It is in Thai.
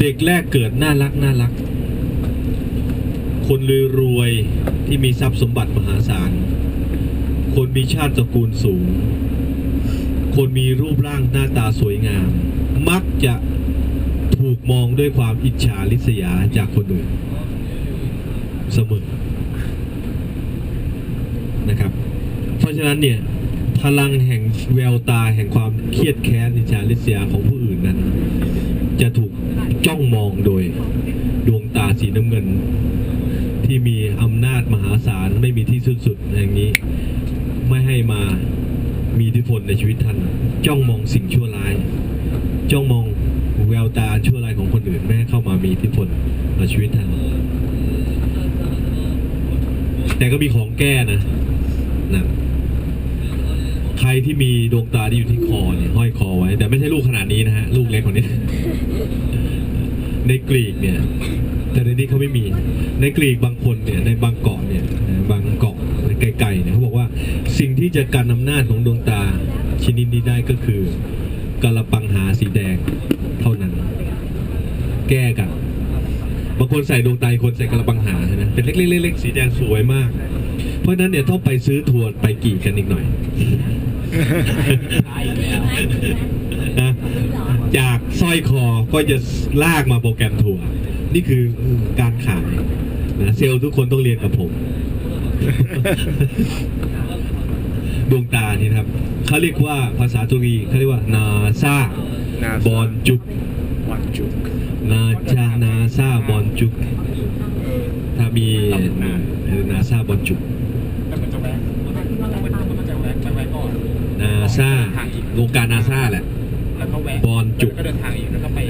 เด็กแรกเกิดน่ารักน่ารัก คนรวยรวยที่มีทรัพย์สมบัติมหาศาล คนมีชาติตระกูลสูง คนมีรูปร่างหน้าตาสวยงาม มักจะถูกมองด้วยความอิจฉาริษยาจากคนอื่นเสมอนะครับ เพราะฉะนั้นเนี่ยพลังแห่งแววตาแห่งความเครียดแค้นอิจฉาริษยาของผู้อื่นนั้น จ้องมองโดยดวงตาสีน้ำเงิน ที่มีอำนาจมหาศาลไม่มีที่สิ้นสุดอย่างนี้ ไม่ให้มามีอิทธิพลในชีวิตท่าน จ้องมองสิ่งชั่วร้าย จ้องมองแววตาชั่วร้ายของคนอื่นไม่ให้เข้ามามีอิทธิพลต่อชีวิตท่าน แต่ก็มีของแก้นะนะใครที่มีดวงตาที่อยู่ที่คอเนี่ยห้อยคอไว้ แต่ไม่ใช่ลูกขนาดนี้นะฮะ ลูกเล็กกว่านี้ ในกรีกเนี่ยแต่ในนี้เขาไม่มี ในกรีกบางคนเนี่ยในบางเกาะเนี่ยบางเกาะไกลๆเนี่ยเขาบอกว่าสิ่งที่จะกันอำนาจของดวงตาชนิดนี้ได้ก็คือกระปังหาสีแดงเท่านั้น แก้กันบางคนใส่ดวงตาอีกคนใส่กระปังหาใช่ไหมเป็นเล็กๆๆๆสีแดงสวยมาก เพราะฉะนั้นเนี่ยต้องไปซื้อทัวร์ไปกี่กันอีกหน่อยนะ จากสร้อยคอก็จะลากมาโปรแกรมทัวร์นี่คือการขายนะเซลล์ทุกคนต้องเรียนกับผม ดวงตานี่นะครับเขาเรียกว่าภาษาตุรีเขาเรียกว่านาซา NASA บอลจุกวันจุกนาจานาซาบอลจุก ถ้ามีนาซาบอลจุกแต่มันจะแวกมันจะแวกไปแวกก่อนนาซาวงการนาซาแหละ แล้วก็แวะบอลจุกก็เดินทางอีกแล้วก็ไป